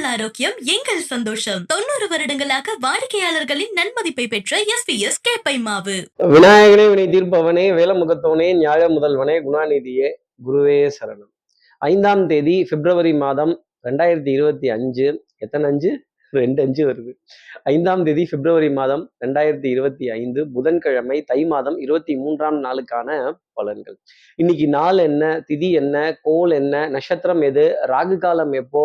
உங்கள் ஆரோக்கியம் எங்கள் சந்தோஷம். தொண்ணூறு வருடங்களாக வாடிக்கையாளர்களின் நன்மதிப்பை பெற்ற எஸ் பி எஸ் கேப்பை மாவு விநாயகனே வினை தீர்ப்பவனே வேலமுகத்தவனே ஞாழ முதல்வனே குணாநிதியே குருவே சரணம். ஐந்தாம் தேதி பிப்ரவரி மாதம் ரெண்டாயிரத்தி இருபத்தி அஞ்சு. எத்தனை அஞ்சு? ரெண்டு அஞ்சு வருது. ஐந்தாம் தேதி பிப்ரவரி மாதம் ரெண்டாயிரத்தி இருபத்தி ஐந்து. புதன்கிழமை தை மாதம் இருபத்தி மூன்றாம் நாளுக்கான பலன்கள். இன்னைக்கு நாள் என்ன திதி என்ன கோல் என்ன நட்சத்திரம் எது ராகு காலம் எப்போ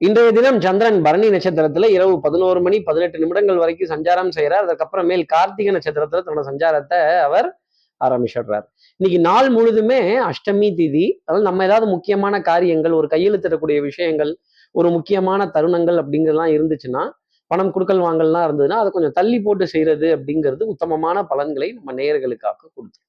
இன்றைய தினம் சந்திரன் பரணி நட்சத்திரத்துல இரவு பதினோரு மணி பதினெட்டு நிமிடங்கள் வரைக்கும் சஞ்சாரம் செய்கிறார் அதுக்கப்புறமேல் கார்த்திகை நட்சத்திரத்துல தன்னோட சஞ்சாரத்தை அவர் ஆரம்பிச்சிடுறார். இன்னைக்கு நாள் முழுதுமே அஷ்டமி திதி அதாவது நம்ம ஏதாவது முக்கியமான காரியங்கள் ஒரு கையெழுத்திடக்கூடிய விஷயங்கள் ஒரு முக்கியமான தருணங்கள் அப்படிங்கிறதுலாம் இருந்துச்சுன்னா பணம் கொடுக்கல் வாங்கல்லாம் இருந்ததுன்னா அதை கொஞ்சம் தள்ளி போட்டு செய்யறது அப்படிங்கிறது உத்தமமான பலன்களை நம்ம நேயர்களுக்காக கொடுத்து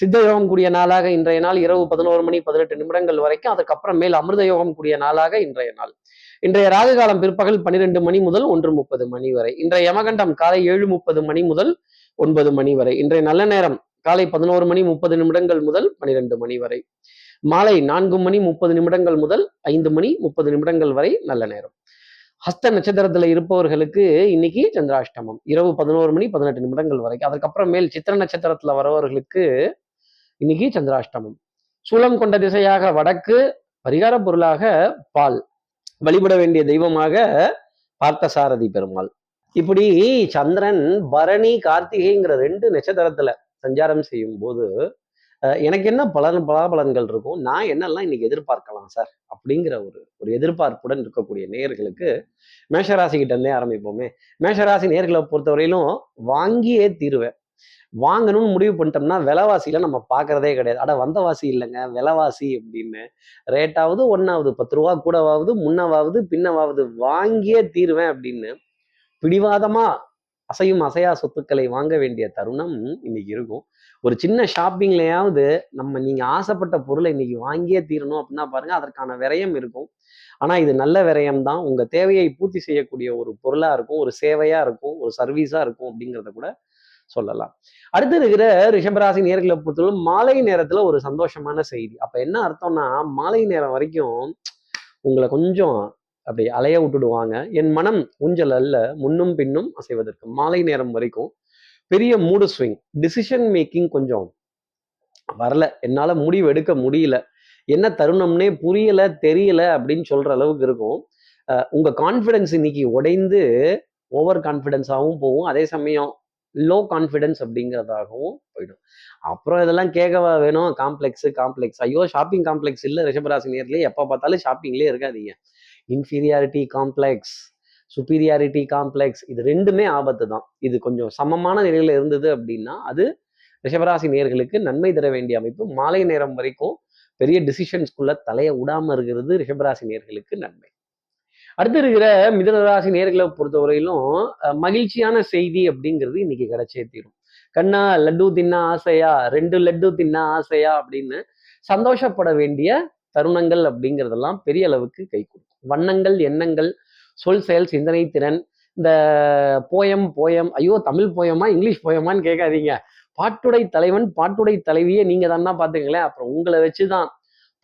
சித்த யோகம் கூடிய நாளாக இன்றைய நாள் இரவு பதினோரு மணி பதினெட்டு நிமிடங்கள் வரைக்கும் அதுக்கப்புறம் மேல் அமிர்த யோகம் கூடிய நாளாக இன்றைய நாள். இன்றைய ராகு காலம் பிற்பகல் பன்னிரெண்டு மணி முதல் ஒன்று முப்பது மணி வரை. இன்றைய யமகண்டம் காலை ஏழு முப்பது மணி முதல் ஒன்பது மணி வரை. இன்றைய நல்ல நேரம் காலை பதினோரு மணி முப்பது நிமிடங்கள் முதல் பனிரெண்டு மணி வரை. மாலை நான்கு மணி முப்பது நிமிடங்கள் முதல் ஐந்து மணி முப்பது நிமிடங்கள் வரை நல்ல நேரம். ஹஸ்த நட்சத்திரத்துல இருப்பவர்களுக்கு இன்னைக்கு சந்திராஷ்டமம். இரவு பதினோரு மணி பதினெட்டு நிமிடங்கள் வரைக்கும். அதுக்கப்புறம் மேல் சித்திர நட்சத்திரத்துல வரவர்களுக்கு இன்னைக்கு சந்திராஷ்டமம். சூலம் கொண்ட திசையாக வடக்கு பரிகார பொருளாக பால். வழிபட வேண்டிய தெய்வமாக பார்த்தசாரதி பெருமாள். இப்படி சந்திரன் பரணி கார்த்திகைங்கிற ரெண்டு நட்சத்திரத்துல சஞ்சாரம் செய்யும் போது எனக்கு என்ன பலன் பலாபலன்கள் இருக்கும்? நான் என்னெல்லாம் இன்னைக்கு எதிர்பார்க்கலாம் சார்? அப்படிங்கிற ஒரு ஒரு எதிர்பார்ப்புடன் இருக்கக்கூடிய நேயர்களுக்கு மேஷராசி கிட்ட இருந்தே ஆரம்பிப்போமே. மேஷராசி நேர்களை பொறுத்தவரையிலும் வாங்கியே தீருவேன். வாங்கணும்னு முடிவு பண்ணிட்டோம்னா விலைவாசியில நம்ம பார்க்கறதே கிடையாது. அட வந்தவாசி இல்லைங்க. விலைவாசி அப்படின்னு ரேட்டாவது ஒன்னாவது பத்து ரூபா கூடவாவது முன்னவாவது பின்னவாவது வாங்கியே தீருவேன் அப்படின்னு பிடிவாதமா அசையும் அசையா சொத்துக்களை வாங்க வேண்டிய தருணம் இன்னைக்கு இருக்கும். ஒரு சின்ன ஷாப்பிங்லயாவது நம்ம நீங்க ஆசைப்பட்ட பொருளை இன்னைக்கு வாங்கியே தீரணும் அப்படின்னா பாருங்க அதற்கான விரயம் இருக்கும். ஆனா இது நல்ல விரயம் தான். உங்க தேவையை பூர்த்தி செய்யக்கூடிய ஒரு பொருளா இருக்கும் ஒரு சேவையா இருக்கும் ஒரு சர்வீஸா இருக்கும் அப்படிங்கிறத கூட சொல்லலாம். அடுத்து இருக்கிற ரிஷபராசி நேர்களை பொறுத்தவரை மாலை நேரத்துல ஒரு சந்தோஷமான செய்தி. அப்ப என்ன அர்த்தம்னா மாலை நேரம் வரைக்கும் உங்களை கொஞ்சம் அப்படி அலைய விட்டுடுவாங்க. என் மனம் ஊஞ்சல் அல்ல முன்னும் பின்னும் அசைவதற்கு. மாலை நேரம் வரைக்கும் பெரிய மூடு ஸ்விங் டிசிஷன் மேக்கிங் கொஞ்சம் வரல. என்னால முடிவு எடுக்க முடியல. என்ன தருணம்னே புரியல தெரியல அப்படின்னு சொல்ற அளவுக்கு இருக்கும். உங்க கான்ஃபிடன்ஸ் இன்னைக்கு உடைந்து ஓவர் கான்ஃபிடென்ஸாகவும் போகும். அதே சமயம் லோ கான்ஃபிடன்ஸ் அப்படிங்கிறதாகவும் போயிடும். அப்புறம் இதெல்லாம் கேட்கவா வேணும்? காம்ப்ளெக்ஸ் காம்ப்ளெக்ஸ் ஐயோ ஷாப்பிங் காம்ப்ளெக்ஸ் இல்லை. ரிஷபராசி நேர்லேயே எப்போ பார்த்தாலும் ஷாப்பிங்லேயே இருக்காதீங்க. இன்ஃபீரியாரிட்டி காம்ப்ளெக்ஸ் சுப்பீரியாரிட்டி காம்ப்ளெக்ஸ் இது ரெண்டுமே ஆபத்து தான். இது கொஞ்சம் சமமான நிலையில் இருந்தது அப்படின்னா அது ரிஷபராசி நேர்களுக்கு நன்மை தர வேண்டிய அமைப்பு. மாலை நேரம் வரைக்கும் பெரிய டிசிஷன்ஸ்குள்ள தலையை விடாமல் இருக்கிறது ரிஷபராசி நேர்களுக்கு நன்மை. அடுத்து இருக்கிற மிதனராசி நேர்களை பொறுத்தவரையிலும் மகிழ்ச்சியான செய்தி அப்படிங்கிறது இன்னைக்கு கிடைச்சே தீரும். கண்ணா லட்டு தின்ன ஆசையா ரெண்டு லட்டு தின்ன ஆசையா அப்படின்னு சந்தோஷப்பட வேண்டிய தருணங்கள் அப்படிங்கிறதெல்லாம் பெரிய அளவுக்கு கை கொடுக்கும். வண்ணங்கள் எண்ணங்கள் சொல் செயல் சிந்தனை திறன் இந்த போயம் போயம் ஐயோ தமிழ் போயமா இங்கிலீஷ் போயமான்னு கேட்காதீங்க. பாட்டுடை தலைவன் பாட்டுடை தலைவியே நீங்க தானா பாத்துங்களேன் அப்புறம் உங்களை வச்சுதான்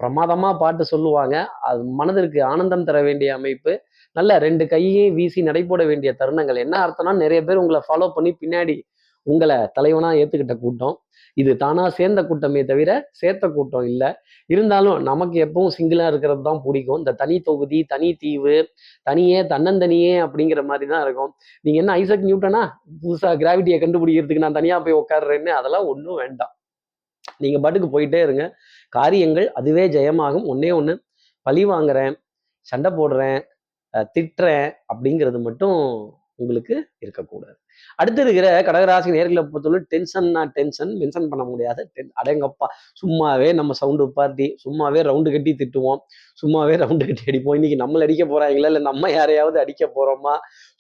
பிரமாதமா பாட்டு சொல்லுவாங்க. அது மனதிற்கு ஆனந்தம் தர வேண்டிய அமைப்பு. நல்ல ரெண்டு கையையும் வீசி நடைபோட வேண்டிய தருணங்கள். என்ன அர்த்தம்னா நிறைய பேர் உங்களை ஃபாலோ பண்ணி பின்னாடி உங்களை தலைவனா ஏத்துக்கிட்ட கூட்டம். இது தானா சேர்ந்த கூட்டமே தவிர சேர்த்த கூட்டம் இல்லை. இருந்தாலும் நமக்கு எப்பவும் சிங்கிளா இருக்கிறது தான் பிடிக்கும். இந்த தனி தொகுதி தனி தீவு தனியே தன்னந்தனியே அப்படிங்கிற மாதிரி தான் இருக்கும். நீங்க என்ன ஐசக் நியூட்டனா? புதுசா கிராவிட்டியை கண்டுபிடிக்கிறதுக்கு நான் தனியா போய் உட்காடுறேன்னு அதெல்லாம் ஒன்றும் வேண்டாம். நீங்க பாட்டுக்கு போயிட்டே இருங்க. காரியங்கள் அதுவே ஜெயமாகும். ஒன்னே ஒன்று பழி வாங்குறேன். சண்டை போடுறேன். திட்டுறேன் அப்படிங்கிறது மட்டும் உங்களுக்கு இருக்கக்கூடாது. அடுத்து இருக்கிற கடகராசி நேர்களை பொறுத்தவரை டென்ஷன்னா டென்ஷன் மென்ஷன் பண்ண முடியாது. டென் அடங்கப்பா சும்மாவே நம்ம சவுண்டு பார்ட்டி சும்மாவே ரவுண்டு கட்டி திட்டுவோம். சும்மாவே ரவுண்டு கட்டி அடிப்போம். இன்னைக்கு நம்மள அடிக்க போறாங்களா? இல்லை நம்ம யாரையாவது அடிக்க போறோமா?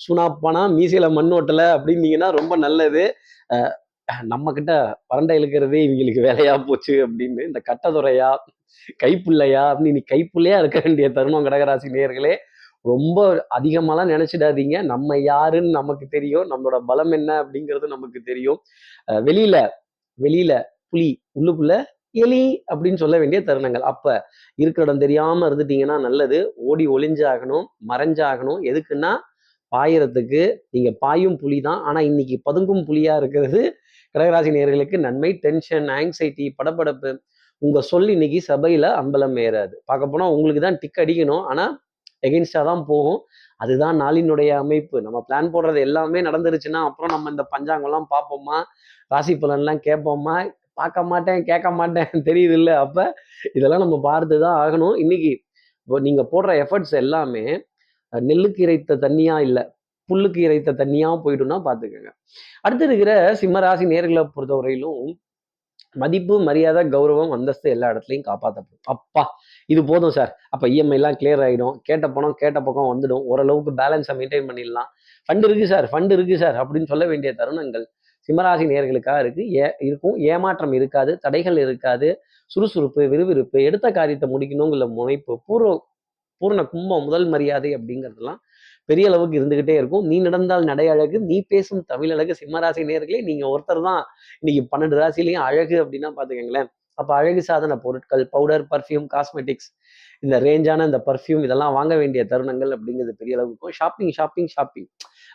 சுனாப்பானா மீசையில மண் ஓட்டல அப்படின்னீங்கன்னா ரொம்ப நல்லது. நம்ம கிட்ட வறண்டை இழுக்கிறதே இவங்களுக்கு வேலையா போச்சு அப்படின்னு இந்த கட்டதுறையா கைப்புள்ளையா அப்படின்னு நீ கைப்புள்ளையா இருக்க வேண்டிய தருணம் கடகராசி நேர்களே. ரொம்ப அதிகமாலாம் நினைச்சிடாதீங்க. நம்ம யாருன்னு நமக்கு தெரியும். நம்மளோட பலம் என்ன அப்படிங்கிறது நமக்கு தெரியும். வெளியில வெளியில புலி உள்ளுக்குள்ள எலி அப்படின்னு சொல்ல வேண்டிய தருணங்கள். அப்ப இருக்கிற இடம் தெரியாம இருந்துட்டீங்கன்னா நல்லது. ஓடி ஒளிஞ்சாகணும் மறைஞ்சாகணும். எதுக்குன்னா பாயறதுக்கு. நீங்க பாயும் புலி தான். ஆனா இன்னைக்கு பதுங்கும் புலியா இருக்கிறது கடகராசி நேர்களுக்கு நன்மை டென்ஷன் ஆங்ஸைட்டி படப்படப்பு உங்க சொல் இன்னைக்கு சபையில அம்பலம் ஏறாது. பார்க்க போனா உங்களுக்கு தான் டிக் அடிக்கணும். ஆனா எகெயின்ஸ்டாக தான் போகும். அதுதான் நாளினுடைய அமைப்பு. நம்ம பிளான் போடுறது எல்லாமே நடந்துருச்சுன்னா அப்புறம் நம்ம இந்த பஞ்சாங்கம்லாம் பார்ப்போமா? ராசி பலன்லாம் கேட்போமா? பார்க்க மாட்டேன் கேட்க மாட்டேன் தெரியுது இல்லை அப்போ இதெல்லாம் நம்ம பார்த்து தான் ஆகணும். இன்னைக்கு இப்போ போடுற எஃபர்ட்ஸ் எல்லாமே நெல்லுக்கு இறைத்த தண்ணியாக இல்லை புல்லுக்கு இறைத்த தண்ணியாக போயிடும்னா பார்த்துக்கோங்க. அடுத்து இருக்கிற சிம்மராசி நேர்களை பொறுத்தவரையிலும் மதிப்பு மரியாதை கௌரவம் அந்தஸ்து எல்லா இடத்துலையும் காப்பாற்றப்படும் அப்பா இது போதும் சார். அப்போ இஎம்ஐலாம் கிளியர் ஆகிடும் கேட்ட பணம் கேட்ட பக்கம் வந்துடும். ஓரளவுக்கு பேலன்ஸை மெயின்டைன் பண்ணிடலாம். ஃபண்டு இருக்குது சார் ஃபண்டு இருக்குது சார் அப்படின்னு சொல்ல வேண்டிய தருணங்கள் சிம்மராசி நேர்களுக்காக இருக்கு. ஏ இருக்கும். ஏமாற்றம் இருக்காது. தடைகள் இருக்காது. சுறுசுறுப்பு விறுவிறுப்பு எடுத்த காரியத்தை முடிக்கணுங்கிற முனைப்பு பூர்வ பூர்ண கும்பம் முதல் மரியாதை அப்படிங்கிறதுலாம் பெரிய அளவுக்கு இருந்துகிட்டே இருக்கும். நீ நடந்தால் நடை அழகு நீ பேசும் தமிழ் அழகு சிம்மராசி நேர்களே நீங்க ஒருத்தர் தான். இன்னைக்கு பன்னெண்டு ராசிலையும் அழகு அப்படின்னா பாத்துக்கோங்களேன். அப்ப அழகு சாதன பொருட்கள் பவுடர் பர்ஃப்யூம் காஸ்மெட்டிக்ஸ் இந்த ரேஞ்சான இந்த பர்ஃப்யூம் இதெல்லாம் வாங்க வேண்டிய தருணங்கள் அப்படிங்கிறது பெரிய அளவுக்கு ஷாப்பிங் ஷாப்பிங் ஷாப்பிங்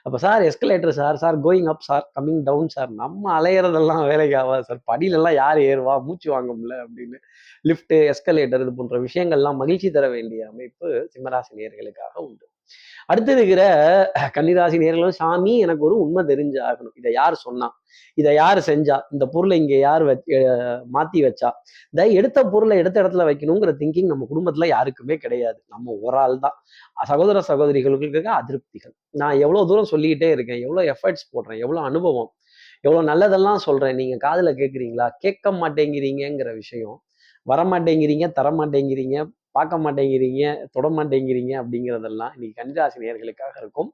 அப்ப sir escalator sir sir going up sir coming down sir நம்ம அலையிறதெல்லாம் வேலைக்கு ஆகாது சார் படியிலெல்லாம் யார் ஏறுவா? மூச்சு வாங்க முடியல அப்படின்னு. லிஃப்ட் எஸ்கலேட்டர் இது போன்ற விஷயங்கள்லாம் மகிழ்ச்சி தர வேண்டிய அமைப்பு சிம்மராசி நேர்களுக்காக உண்டு. அடுத்து இருக்கிற கன்னிராசி நேர்களும் சாமி எனக்கு ஒரு உண்மை தெரிஞ்சு ஆகணும். இதை யார் சொன்னா? இதை யார் செஞ்சா? இந்த பொருளை இங்க யார் மாத்தி வச்சா? இந்த எடுத்த பொருளை எடுத்த இடத்துல வைக்கணுங்கிற திங்கிங் நம்ம குடும்பத்துல யாருக்குமே கிடையாது. நம்ம ஒரு ஆள் தான். சகோதர சகோதரிகளுக்கு இருக்க அதிருப்திகள். நான் எவ்வளவு தூரம் சொல்லிக்கிட்டே இருக்கேன் எவ்வளவு எஃபர்ட்ஸ் போடுறேன் எவ்வளவு அனுபவம் எவ்வளவு நல்லதெல்லாம் சொல்றேன் நீங்க காதுல கேட்குறீங்களா கேட்க மாட்டேங்கிறீங்கிற விஷயம் வர மாட்டேங்கிறீங்க தர மாட்டேங்கிறீங்க பார்க்க மாட்டேங்கிறீங்க தொட மாட்டேங்கிறீங்க அப்படிங்கிறதெல்லாம் இன்னைக்கு கன்னிராசி நேர்களுக்காக இருக்கும்.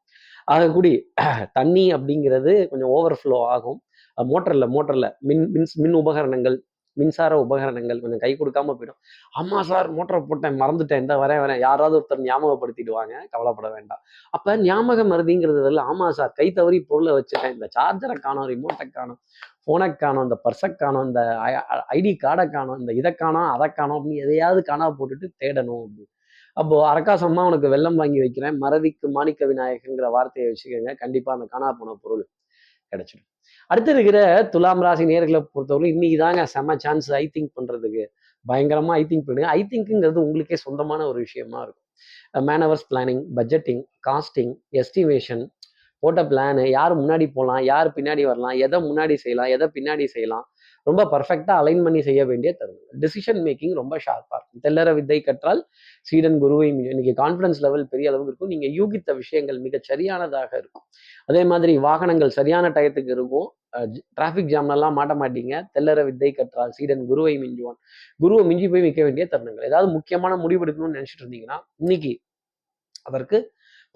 ஆகக்கூடி தண்ணி அப்படிங்கிறது கொஞ்சம் ஓவர்ஃப்ளோ ஆகும். மோட்டரில் மோட்டரில் மின் மின் மின் உபகரணங்கள் மின்சார உபகரணங்கள் கொஞ்சம் கை கொடுக்காம போயிடும். ஆமா சார் மோட்டரை போட்டேன் மறந்துட்டேன். இந்த வரேன் வரேன். யாராவது ஒருத்தர் ஞாபகப்படுத்திடுவாங்க கவலைப்பட வேண்டாம். அப்ப ஞாபக மருதிங்கிறது ஆமா சார் கை தவறி பொருளை வச்சுட்டேன். இந்த சார்ஜரை காணோம் ரிமோட்டை காணும் ஃபோனை காணும் இந்த பர்ஸை காணும் இந்த ஐடி கார்டை காணோம் இந்த இதை காணும் அதை காணோம் அப்படின்னு எதையாவது காணா போட்டுட்டு தேடணும் அப்படின்னு. அப்போ அரக்காசம்மா உனக்கு வெள்ளம் வாங்கி வைக்கிறேன். மறதிக்கு மாணிக்க விநாயகங்கிற வார்த்தையை வச்சுக்கோங்க. கண்டிப்பா அந்த காணா போன பொருள். கிடைச்சிடும். அடுத்து இருக்கிற துலாம் ராசி நேர்களை பொறுத்தவரை இன்னைக்கு தாங்க செம்ம சான்ஸ் ஐ திங்க் பண்றதுக்கு. பயங்கரமா ஐ திங்க் பண்ணுங்க. ஐ திங்க்குங்கிறது உங்களுக்கே சொந்தமான ஒரு விஷயமா இருக்கும். Manoeuvres planning budgeting costing estimation போட்ட பிளானு யார் முன்னாடி போகலாம் யார் பின்னாடி வரலாம் எதை முன்னாடி செய்யலாம் எதை பின்னாடி செய்யலாம் ரொம்ப பர்ஃபெக்டாக அலைன் பண்ணி செய்ய வேண்டிய தருணம். டிசிஷன் மேக்கிங் ரொம்ப ஷார்ப்பாக இருக்கும். தெல்லற வித்தை கற்றால் சீடன் குருவை இன்னைக்கு கான்ஃபிடன்ஸ் லெவல் பெரிய அளவுக்கு இருக்கும். நீங்கள் யூகித்த விஷயங்கள் மிக சரியானதாக இருக்கும். அதே மாதிரி வாகனங்கள் சரியான டயத்துக்கு இருக்கும். டிராஃபிக் ஜாம்லலாம் மாட்ட மாட்டீங்க. தெல்லற வித்தை கற்றால் சீடன் குருவை மிஞ்சுவான். குருவை மிஞ்சி போய் விற்க வேண்டிய தருணங்கள். ஏதாவது முக்கியமான முடிவு எடுக்கணும்னு நினச்சிட்டு இருந்தீங்கன்னா இன்னைக்கு அதற்கு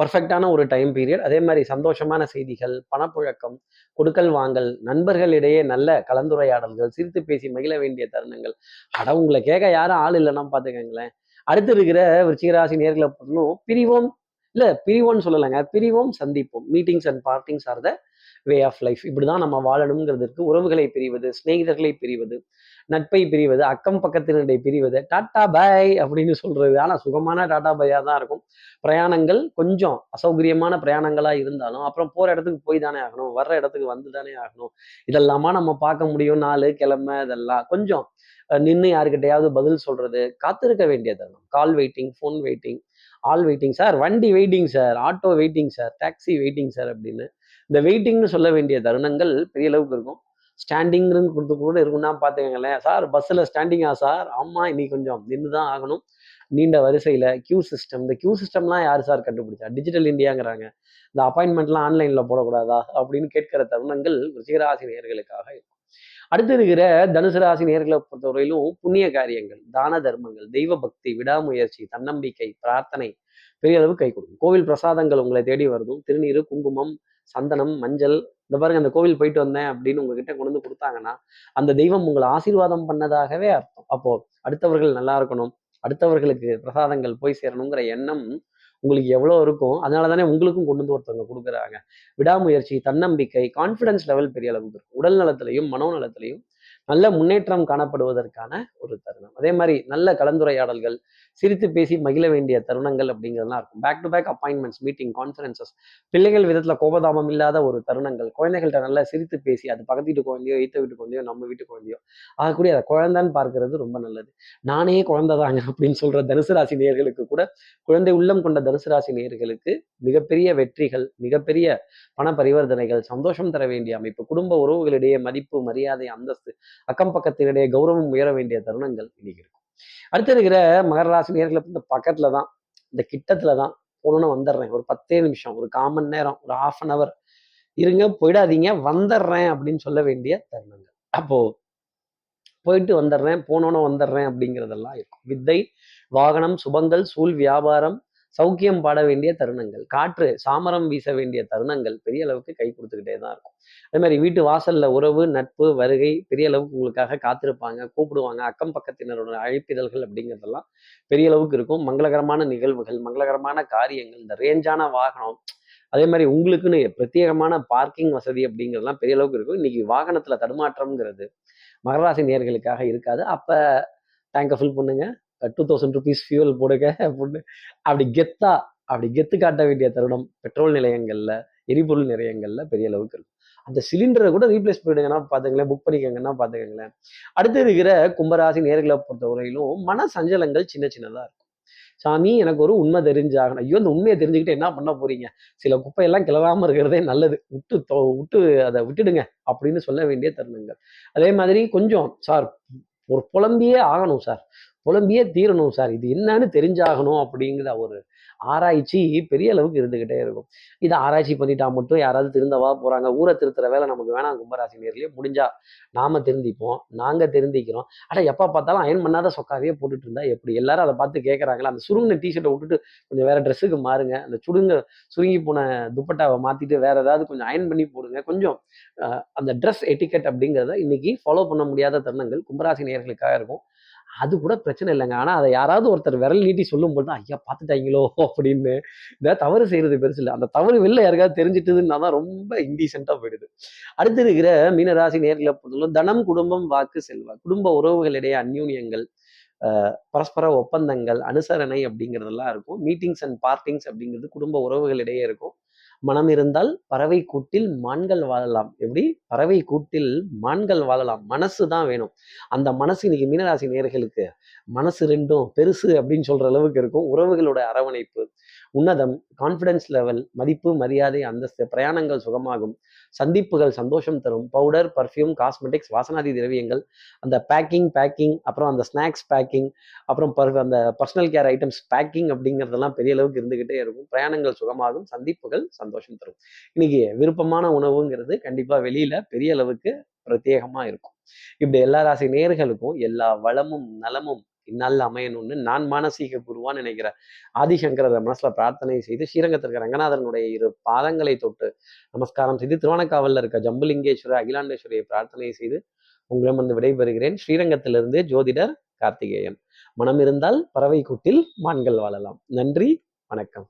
பர்ஃபெக்டான ஒரு டைம் பீரியட் அதே மாதிரி சந்தோஷமான செய்திகள் பணப்புழக்கம் கொடுக்கல் வாங்கல் நண்பர்களிடையே நல்ல கலந்துரையாடல்கள் சிரித்து பேசி மகிழ வேண்டிய தருணங்கள். அட உங்களை கேட்க யாரும் ஆள் இல்லைன்னா பார்த்துக்கங்களேன். அடுத்து இருக்கிற விருச்சிகராசி நேர்களை பொருளும் பிரிவோம் இல்ல பிரிவோம்னு சொல்லலைங்க பிரிவோம் சந்திப்போம். Meetings and partings are the way of life இப்படிதான் நம்ம வாழணுங்கிறதுக்கு உறவுகளை பிரிவது சிநேகிதர்களை பிரிவது நட்பை பிரிவது அக்கம் பக்கத்தினரை பிரிவது டாட்டா பாய் அப்படின்னு சொல்றது. ஆனால் சுகமான டாட்டா பாயாக தான் இருக்கும். பிரயாணங்கள் கொஞ்சம் அசௌகரியமான பிரயாணங்களாக இருந்தாலும் அப்புறம் போகிற இடத்துக்கு போய் தானே ஆகணும் வர்ற இடத்துக்கு வந்து தானே ஆகணும். இதெல்லாமா நம்ம பார்க்க முடியும். நாலு கிழமை இதெல்லாம். கொஞ்சம் நின்று யாருக்கிட்டையாவது பதில் சொல்றது காத்திருக்க வேண்டியது call waiting phone waiting all waiting sir வண்டி waiting sir auto waiting sir taxi waiting sir அப்படின்னு. இந்த வெயிட்டிங்னு சொல்ல வேண்டிய தருணங்கள் பெரிய அளவுக்கு இருக்கும். ஸ்டாண்டிங்னு கொடுத்து கூட இருக்குன்னா பார்த்துக்கங்களேன். சார் பஸ்ஸில் ஸ்டாண்டிங்கா சார் ஆமாம் இன்னைக்கு கொஞ்சம் நின்று தான் ஆகணும். நீண்ட வரிசையில் கியூ சிஸ்டம் இந்த கியூ சிஸ்டம்லாம் யார் சார் கண்டுபிடிச்சா? டிஜிட்டல் இந்தியாங்கிறாங்க. இந்த அப்பாயின்மெண்ட்லாம் ஆன்லைனில் போடக்கூடாதா? அப்படின்னு கேட்கிற தருணங்கள் ரிஷிகராசி நேர்களுக்காக இருக்கும் அடுத்து இருக்கிற தனுசு ராசி நேர்களை பொறுத்தவரையிலும் புண்ணிய காரியங்கள் தான தர்மங்கள் தெய்வ பக்தி விடாமுயற்சி தன்னம்பிக்கை பிரார்த்தனை பெரிய அளவு கை கொடுக்கும். கோவில் பிரசாதங்கள் உங்களை தேடி வருதும். திருநீர் குங்குமம் சந்தனம் மஞ்சள். இந்த பாருங்க அந்த கோவில் போயிட்டு வந்தேன் அப்படின்னு உங்ககிட்ட கொண்டு வந்து கொடுத்தாங்கன்னா அந்த தெய்வம் உங்களை ஆசீர்வாதம் பண்ணதாகவே அர்த்தம். அப்போ அடுத்தவர்கள் நல்லா இருக்கணும். அடுத்தவர்களுக்கு பிரசாதங்கள் போய் சேரணுங்கிற எண்ணம் உங்களுக்கு எவ்வளோ இருக்கும் அதனால தானே உங்களுக்கும் கொண்டு வந்து ஒருத்தவங்க கொடுக்குறாங்க. விடாமுயற்சி தன்னம்பிக்கை கான்ஃபிடன்ஸ் லெவல் பெரிய அளவுக்கு இருக்கும். உடல் நலத்திலையும் மனோநலத்திலையும் நல்ல முன்னேற்றம் காணப்படுவதற்கான ஒரு தருணம். அதே மாதிரி நல்ல கலந்துரையாடல்கள் சிரித்து பேசி மகிழ வேண்டிய தருணங்கள் அப்படிங்கிறதுலாம் இருக்கும். Back to back appointments meeting conferences பிள்ளைகள் விதத்துல கோபதாபம் இல்லாத ஒரு தருணங்கள். குழந்தைகள்கிட்ட நல்லா சிரித்து பேசி அது பக்கத்து வீட்டு குழந்தையோ எய்த்த வீட்டு குழந்தையோ நம்ம வீட்டு குழந்தையோ ஆகக்கூடிய அதை குழந்தைன்னு பார்க்கறது ரொம்ப நல்லது. நானே குழந்தைதாங்க அப்படின்னு சொல்ற தனுசு ராசி நேயர்களுக்கு கூட குழந்தை உள்ளம் கொண்ட தனுசு ராசி நேயர்களுக்கு மிகப்பெரிய வெற்றிகள் மிகப்பெரிய பண பரிவர்த்தனைகள் சந்தோஷம் தர வேண்டிய அமைப்பு குடும்ப உறவுகளிடையே மதிப்பு மரியாதை அந்தஸ்து அக்கம் பக்கத்தினுடைய கௌரவம் உயர வேண்டிய தருணங்கள் இன்னைக்கு இருக்கும். அடுத்து இருக்கிற மகர ராசி நேர்களை இந்த பக்கத்துல தான் இந்த கிட்டத்துல தான் போகணும்னு வந்துடுறேன். ஒரு பத்தே நிமிஷம் ஒரு காமன் நேரம் ஒரு ஹாஃப் அன் அவர் இருங்க போயிடாதீங்க வந்துடுறேன் அப்படின்னு சொல்ல வேண்டிய தருணங்கள். அப்போ போயிட்டு வந்துடுறேன் போனோன்னு வந்துடுறேன் அப்படிங்கிறதெல்லாம் இருக்கும். வித்தை வாகனம் சுபங்கள் சூழ் வியாபாரம் சௌக்கியம் பாட வேண்டிய தருணங்கள் காற்று சாமரம் வீச வேண்டிய தருணங்கள் பெரிய அளவுக்கு கை கொடுத்துக்கிட்டே தான் இருக்கும். அதே மாதிரி வீட்டு வாசல்ல உறவு நட்பு வருகை பெரிய அளவுக்கு உங்களுக்காக காத்திருப்பாங்க கூப்பிடுவாங்க அக்கம் பக்கத்தினரோட அழைப்பிதழ்கள் அப்படிங்கிறதெல்லாம் பெரிய அளவுக்கு இருக்கும். மங்களகரமான நிகழ்வுகள் மங்களகரமான காரியங்கள் இந்த ரேஞ்சான வாகனம் அதே மாதிரி உங்களுக்குன்னு பிரத்யேகமான பார்க்கிங் வசதி அப்படிங்கிறதுலாம் பெரிய அளவுக்கு இருக்கும். இன்னைக்கு வாகனத்துல தடுமாற்றம்ங்கிறது மகராசி நேர்களுக்காக இருக்காது. அப்ப டேங்கை ஃபில் பண்ணுங்க. டூ தௌசண்ட் ருபீஸ் ஃபியூவல் போடுங்க அப்படின்னு அப்படி கெத்தா அப்படி கெத்து காட்ட வேண்டிய தருணம் பெட்ரோல் நிலையங்களில் எரிபொருள் நிலையங்களில் பெரிய அளவுக்கு இருக்கும். அந்த சிலிண்டரை கூட ரீப்ளேஸ் பண்ணிடுங்கன்னா பார்த்துங்களேன் புக் பண்ணிக்கங்கன்னா பார்த்துக்கோங்களேன் அடுத்து இருக்கிற கும்பராசி நேர்களை பொறுத்தவரையிலும் மன சஞ்சலங்கள் சின்ன சின்னதாக இருக்கும். சாமி எனக்கு ஒரு உண்மை தெரிஞ்சாகணும். ஐயோ அந்த உண்மையை தெரிஞ்சுக்கிட்டு என்ன பண்ண போறீங்க? சில குப்பையெல்லாம் கிளவாமல் இருக்கிறதே நல்லது. விட்டு தொ- விட்டு அதை விட்டுடுங்க அப்படின்னு சொல்ல வேண்டிய தருணங்கள். அதே மாதிரி கொஞ்சம் சார் ஒரு புலம்பியே ஆகணும் சார். புலம்பியே தீரணும் சார். இது என்னன்னு தெரிஞ்சாகணும் அப்படிங்கிற ஒரு ஆராய்ச்சி பெரிய அளவுக்கு இருந்துகிட்டே இருக்கும். இதை ஆராய்ச்சி பண்ணிட்டா மட்டும் யாராவது திருந்தவா போறாங்க? ஊரை திருத்துற வேலை நமக்கு வேணாம். கும்பராசி நேர்லயே முடிஞ்சா நாம திருந்திப்போம். நாங்க திருந்திக்கிறோம். அட எப்ப பார்த்தாலும் அயன் பண்ணாத சொக்காவே போட்டுட்டு இருந்தா எப்படி? எல்லாரும் அதை பார்த்து கேட்கறாங்களா அந்த சுருங்கின டிஷர்ட்டை விட்டுட்டு கொஞ்சம் வேற ட்ரெஸ்ஸுக்கு மாறுங்க. அந்த சுடுங்க சுருங்கி போன துப்பட்டாவை மாத்திட்டு வேற ஏதாவது கொஞ்சம் அயன் பண்ணி போடுங்க. கொஞ்சம் அந்த ட்ரெஸ் எட்டிக்கெட் அப்படிங்கிறத இன்னைக்கு ஃபாலோ பண்ண முடியாத தருணங்கள் கும்பராசி நேர்களுக்காக இருக்கும். அது கூட பிரச்சனை இல்லைங்க. ஆனால் அதை யாராவது ஒருத்தர் விரல் நீட்டி சொல்லும் போது தான் ஐயா பார்த்துட்டாங்களோ? அப்படின்னு. இந்த தவறு செய்யறது பெருசு இல்லை. அந்த தவறு வெளில யாருக்காவது தெரிஞ்சிட்டதுன்னா தான் ரொம்ப இன்டீசெண்டாக போயிடுது. அடுத்து இருக்கிற மீனராசி நேர்களை பொறுத்தவரை தனம் குடும்பம் வாக்கு செல்வா குடும்ப உறவுகளிடையே அந்யூன்யங்கள் பரஸ்பர ஒப்பந்தங்கள் அனுசரணை அப்படிங்கிறதெல்லாம் இருக்கும். மீட்டிங்ஸ் அண்ட் பார்ட்டிங்ஸ் அப்படிங்கிறது குடும்ப உறவுகளிடையே இருக்கும். மனம் இருந்தால் பறவை கூட்டில் மான்கள் வாழலாம். எப்படி? பறவை கூட்டில் மான்கள் வாழலாம். மனசு தான் வேணும். அந்த மனசு இன்னைக்கு மீனராசி நேர்களுக்கு மனசு ரெண்டும் பெருசு அப்படின்னு சொல்ற அளவுக்கு இருக்கும். உறவுகளோட அரவணைப்பு உன்னதம் கான்ஃபிடன்ஸ் லெவல் மதிப்பு மரியாதை அந்தஸ்து பிரயாணங்கள் சுகமாகும். சந்திப்புகள் சந்தோஷம் தரும். பவுடர் பர்ஃப்யூம் காஸ்மெட்டிக்ஸ் வாசனாதி திரவியங்கள் அந்த பேக்கிங் பேக்கிங் அப்புறம் அந்த ஸ்நாக்ஸ் பேக்கிங் அப்புறம் அந்த பர்சனல் கேர் ஐட்டம்ஸ் பேக்கிங் அப்படிங்கிறதெல்லாம் பெரிய அளவுக்கு இருந்துகிட்டே இருக்கும். பிரயாணங்கள் சுகமாகும். சந்திப்புகள் சந்தோஷம் சந்தோஷம் தரும். இன்னைக்கு விருப்பமான உணவுங்கிறது கண்டிப்பா வெளியில பெரிய அளவுக்கு பிரத்யேகமா இருக்கும். இப்படி எல்லா ராசி நேர்களுக்கும் எல்லா வளமும் நலமும் இந்நாளில் அமையணும்னு நான் மானசீக குருவான்னு நினைக்கிற ஆதிசங்கரர் மனசுல பிரார்த்தனை செய்து ஸ்ரீரங்கத்திற்கு ரங்கநாதனுடைய இரு பாதங்களை தொட்டு நமஸ்காரம் செய்து திருவண்ணக்காவல்ல இருக்க ஜம்புலிங்கேஸ்வரர் அகிலாண்டேஸ்வரியை பிரார்த்தனை செய்து உங்களிடமிருந்து விடைபெறுகிறேன். ஸ்ரீரங்கத்திலிருந்து ஜோதிடர் கார்த்திகேயன். மனம் இருந்தால் பறவை கூட்டில் மான்கள் வாழலாம். நன்றி வணக்கம்.